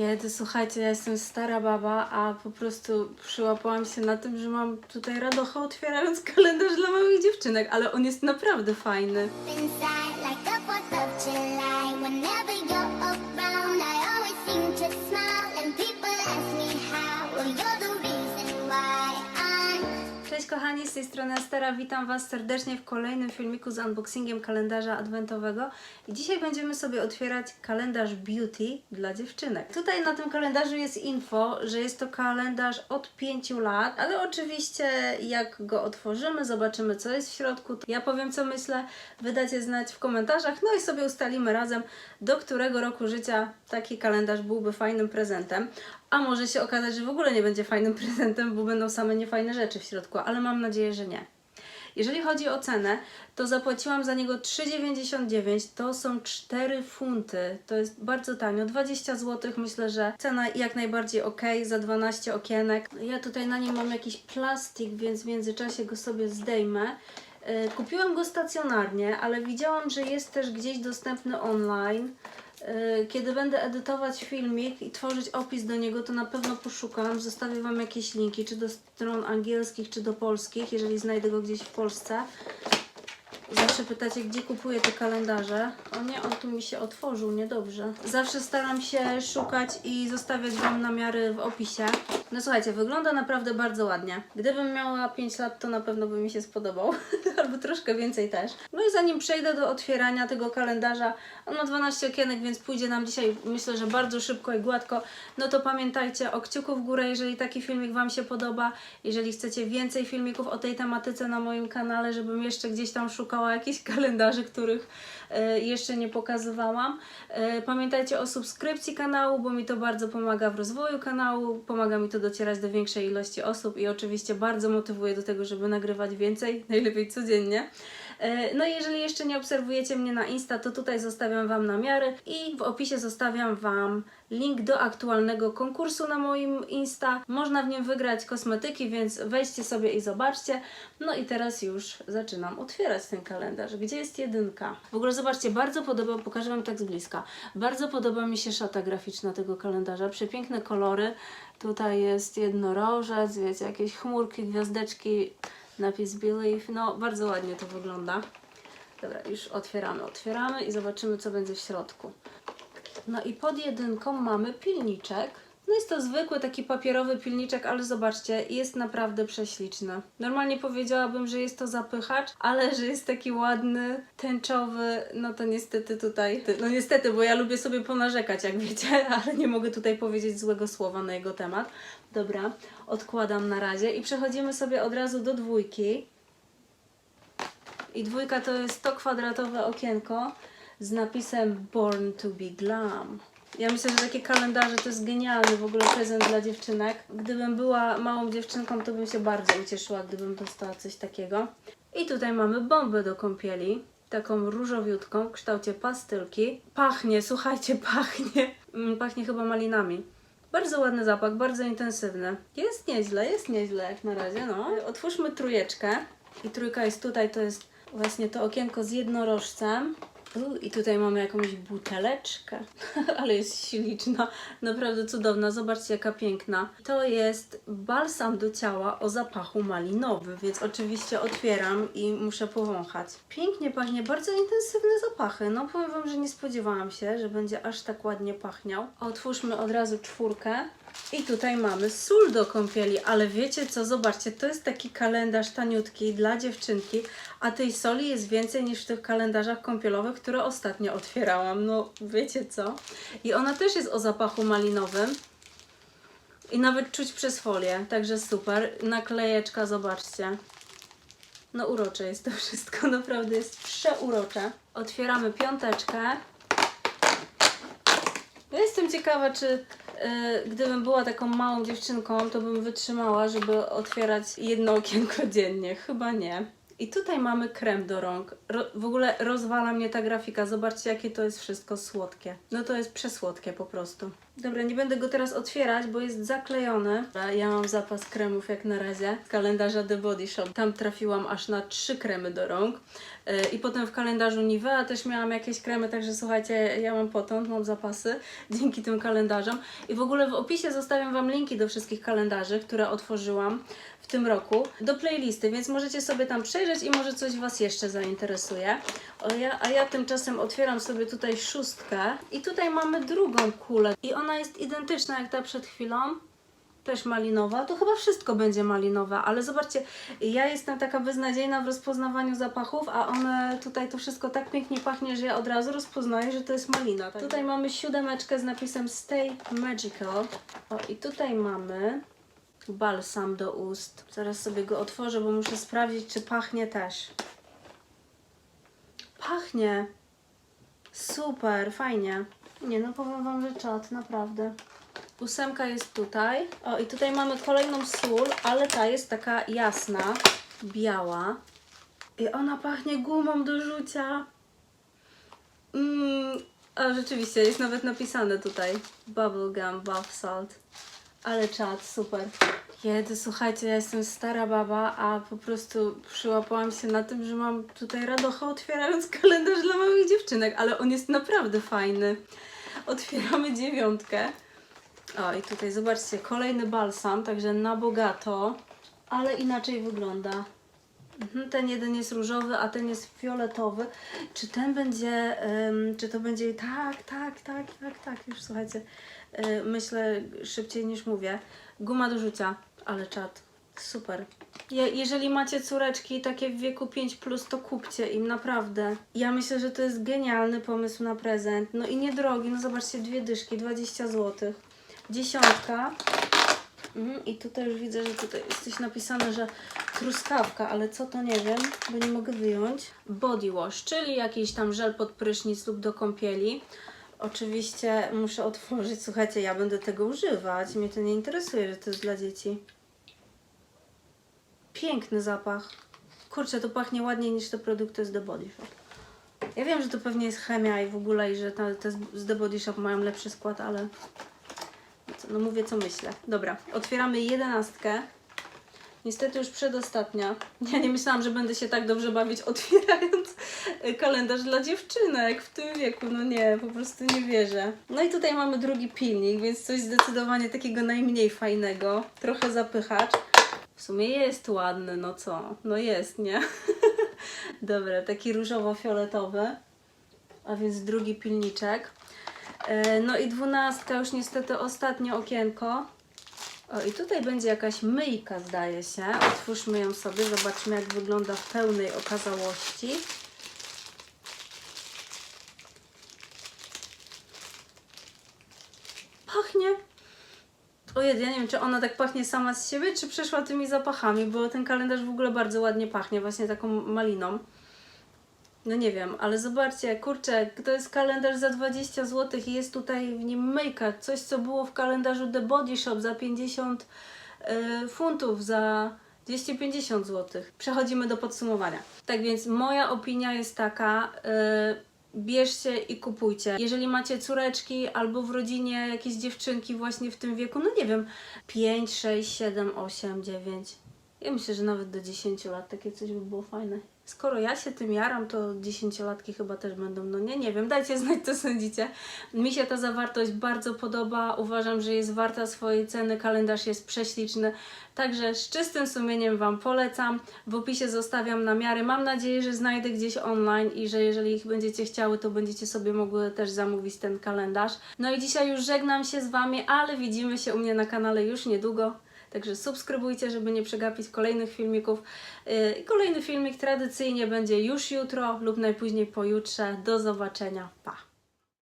Kiedy, słuchajcie, ja jestem stara baba, a po prostu przyłapałam się na tym, że mam tutaj radochę otwierając kalendarz dla małych dziewczynek, ale on jest naprawdę fajny. inside like kochani, z tej strony Estera, witam Was serdecznie w kolejnym filmiku z unboxingiem kalendarza adwentowego i dzisiaj będziemy sobie otwierać kalendarz beauty dla dziewczynek. Tutaj na tym kalendarzu jest info, że jest to kalendarz od 5 lat, ale oczywiście jak go otworzymy, zobaczymy co jest w środku, ja powiem co myślę, wy dacie znać w komentarzach, no i sobie ustalimy razem, do którego roku życia taki kalendarz byłby fajnym prezentem. A może się okazać, że w ogóle nie będzie fajnym prezentem, bo będą same niefajne rzeczy w środku, ale mam nadzieję, że nie. Jeżeli chodzi o cenę, to zapłaciłam za niego 3,99, to są 4 funty, to jest bardzo tanio, 20 zł, myślę, że cena jak najbardziej ok, za 12 okienek. Ja tutaj na nim mam jakiś plastik, więc w międzyczasie go sobie zdejmę. Yy, Kupiłam go stacjonarnie, ale widziałam, że jest też gdzieś dostępny online. Yy, Kiedy będę edytować filmik i tworzyć opis do niego, to na pewno poszukam. Zostawię Wam jakieś linki, czy do stron angielskich, czy do polskich, jeżeli znajdę go gdzieś w Polsce. Zawsze pytacie, gdzie kupuję te kalendarze. O nie, on tu mi się otworzył, niedobrze. Zawsze staram się szukać i zostawiać Wam namiary w opisie. No słuchajcie, wygląda naprawdę bardzo ładnie. Gdybym miała 5 lat, to na pewno by mi się spodobał. Albo troszkę więcej też. No i zanim przejdę do otwierania tego kalendarza, on ma 12 okienek, więc pójdzie nam dzisiaj, myślę, że bardzo szybko i gładko. No to pamiętajcie o kciuku w górę, jeżeli taki filmik Wam się podoba. Jeżeli chcecie więcej filmików o tej tematyce na moim kanale, żebym jeszcze gdzieś tam szukała jakichś kalendarzy, których e, jeszcze nie pokazywałam. E, Pamiętajcie o subskrypcji kanału, bo mi to bardzo pomaga w rozwoju kanału, pomaga mi to docierać do większej ilości osób i oczywiście bardzo motywuje do tego, żeby nagrywać więcej, najlepiej codziennie. E, No i jeżeli jeszcze nie obserwujecie mnie na Insta, to tutaj zostawiam Wam namiary i w opisie zostawiam Wam link do aktualnego konkursu na moim Insta. Można w nim wygrać kosmetyki, więc wejdźcie sobie i zobaczcie. No i teraz już zaczynam otwierać ten kalendarz. Gdzie jest jedynka? W ogóle zobaczcie, bardzo podoba, pokażę Wam tak z bliska. Bardzo podoba mi się szata graficzna tego kalendarza. Przepiękne kolory. Tutaj jest jednorożec, wiecie, jakieś chmurki, gwiazdeczki, napis Believe. No, bardzo ładnie to wygląda. Dobra, już otwieramy, otwieramy i zobaczymy, co będzie w środku. No i pod jedynką mamy pilniczek. No jest to zwykły taki papierowy pilniczek, ale zobaczcie, jest naprawdę prześliczny. Normalnie powiedziałabym, że jest to zapychacz, ale że jest taki ładny, tęczowy, no to niestety tutaj, no niestety, bo ja lubię sobie ponarzekać, jak wiecie, ale nie mogę tutaj powiedzieć złego słowa na jego temat. Dobra, odkładam na razie i przechodzimy sobie od razu do dwójki. I dwójka to jest to kwadratowe okienko z napisem Born to be Glam. Ja myślę, że takie kalendarze to jest genialny w ogóle prezent dla dziewczynek. Gdybym była małą dziewczynką, to bym się bardzo ucieszyła, gdybym dostała coś takiego. I tutaj mamy bombę do kąpieli. Taką różowiutką w kształcie pastylki. Pachnie, słuchajcie, pachnie. Mm, Pachnie chyba malinami. Bardzo ładny zapach, bardzo intensywny. Jest nieźle, jest nieźle jak na razie, no. Otwórzmy trójeczkę. I trójka jest tutaj, to jest właśnie to okienko z jednorożcem. I tutaj mamy jakąś buteleczkę, ale jest śliczna, naprawdę cudowna. Zobaczcie, jaka piękna. To jest balsam do ciała o zapachu malinowym, więc oczywiście otwieram i muszę powąchać. Pięknie pachnie, bardzo intensywne zapachy. No powiem Wam, że nie spodziewałam się, że będzie aż tak ładnie pachniał. Otwórzmy od razu czwórkę. I tutaj mamy sól do kąpieli, ale wiecie co, zobaczcie, to jest taki kalendarz taniutki dla dziewczynki, a tej soli jest więcej niż w tych kalendarzach kąpielowych, które ostatnio otwierałam. No wiecie co? I ona też jest o zapachu malinowym. I nawet czuć przez folię, także super. Naklejeczka, zobaczcie. No urocze jest to wszystko, naprawdę jest przeurocze. Otwieramy piąteczkę. Ja jestem ciekawa, czy gdybym była taką małą dziewczynką, to bym wytrzymała, żeby otwierać jedno okienko dziennie. Chyba nie. I tutaj mamy krem do rąk. Ro, w ogóle rozwala mnie ta grafika. Zobaczcie, jakie to jest wszystko słodkie. No to jest przesłodkie po prostu. Dobra, nie będę go teraz otwierać, bo jest zaklejony. Ja mam zapas kremów jak na razie z kalendarza The Body Shop. Tam trafiłam aż na trzy kremy do rąk. Yy, I potem w kalendarzu Nivea też miałam jakieś kremy, także słuchajcie, ja mam potąd, mam zapasy dzięki tym kalendarzom. I w ogóle w opisie zostawiam Wam linki do wszystkich kalendarzy, które otworzyłam w tym roku, do playlisty, więc możecie sobie tam przejrzeć i może coś Was jeszcze zainteresuje. Ja, a ja tymczasem otwieram sobie tutaj szóstkę i tutaj mamy drugą kulę i ona jest identyczna jak ta przed chwilą. Też malinowa, to chyba wszystko będzie malinowe, ale zobaczcie, ja jestem taka beznadziejna w rozpoznawaniu zapachów, a one tutaj to wszystko tak pięknie pachnie, że ja od razu rozpoznaję, że to jest malina. Tak? Tutaj mamy siódemeczkę z napisem Stay Magical. O, i tutaj mamy balsam do ust. Zaraz sobie go otworzę, bo muszę sprawdzić, czy pachnie też. Pachnie. Super, fajnie. Nie no, powiem Wam, że czad, naprawdę. Ósemka jest tutaj. O, i tutaj mamy kolejną sól, ale ta jest taka jasna, biała. I ona pachnie gumą do rzucia. Mmm, a rzeczywiście, jest nawet napisane tutaj. Bubblegum bath salt. Ale czad, super. Jedy, słuchajcie, ja jestem stara baba, a po prostu przyłapałam się na tym, że mam tutaj radochę otwierając kalendarz dla małych dziewczynek, ale on jest naprawdę fajny. Otwieramy dziewiątkę. O, i tutaj zobaczcie, kolejny balsam, także na bogato, ale inaczej wygląda. Mhm, ten jeden jest różowy, a ten jest fioletowy. Czy ten będzie, em, czy to będzie, tak, tak, tak, tak, tak, już słuchajcie, y, myślę szybciej niż mówię. Guma do rzucia, ale czad, super. Je, jeżeli macie córeczki takie w wieku 5+, plus, to kupcie im, naprawdę. Ja myślę, że to jest genialny pomysł na prezent. No i niedrogi, no zobaczcie, dwie dyszki, 20 zł. Dziesiątka. Mhm, I tutaj już widzę, że tutaj jest coś napisane, że truskawka, ale co to nie wiem, bo nie mogę wyjąć. Body wash, czyli jakiś tam żel pod prysznic lub do kąpieli. Oczywiście muszę otworzyć, słuchajcie, ja będę tego używać. Mnie to nie interesuje, że to jest dla dzieci. Piękny zapach. Kurczę, to pachnie ładniej niż te produkty z The Body Shop. Ja wiem, że to pewnie jest chemia i w ogóle, i że te, te z The Body Shop mają lepszy skład, ale no mówię co myślę. Dobra, otwieramy jedenastkę. Niestety już przedostatnia. Ja nie myślałam, że będę się tak dobrze bawić otwierając kalendarz dla dziewczynek w tym wieku. No nie, po prostu nie wierzę. No i tutaj mamy drugi pilnik, więc coś zdecydowanie takiego najmniej fajnego. Trochę zapychacz. W sumie jest ładny, no co? No jest, nie? Dobra, taki różowo-fioletowy. A więc drugi pilniczek. E, No i dwunastka, już niestety ostatnie okienko. O, i tutaj będzie jakaś myjka, zdaje się. Otwórzmy ją sobie, zobaczmy jak wygląda w pełnej okazałości. Pachnie. Ojej, ja nie wiem, czy ona tak pachnie sama z siebie, czy przeszła tymi zapachami, bo ten kalendarz w ogóle bardzo ładnie pachnie, właśnie taką maliną. No nie wiem, ale zobaczcie, kurczę, to jest kalendarz za 20 zł i jest tutaj w nim myjka. Coś, co było w kalendarzu The Body Shop za 50 y, funtów, za 250 zł. Przechodzimy do podsumowania. Tak więc moja opinia jest taka, y, bierzcie i kupujcie. Jeżeli macie córeczki albo w rodzinie jakieś dziewczynki właśnie w tym wieku, no nie wiem, 5, 6, 7, 8, 9. Ja myślę, że nawet do 10 lat takie coś by było fajne. Skoro ja się tym jaram, to dziesięciolatki chyba też będą, no nie, nie wiem, dajcie znać co sądzicie. Mi się ta zawartość bardzo podoba, uważam, że jest warta swojej ceny, kalendarz jest prześliczny, także z czystym sumieniem Wam polecam. W opisie zostawiam namiary, mam nadzieję, że znajdę gdzieś online i że jeżeli ich będziecie chciały, to będziecie sobie mogły też zamówić ten kalendarz. No i dzisiaj już żegnam się z Wami, ale widzimy się u mnie na kanale już niedługo. Także subskrybujcie, żeby nie przegapić kolejnych filmików. Yy, Kolejny filmik tradycyjnie będzie już jutro lub najpóźniej pojutrze. Do zobaczenia. Pa!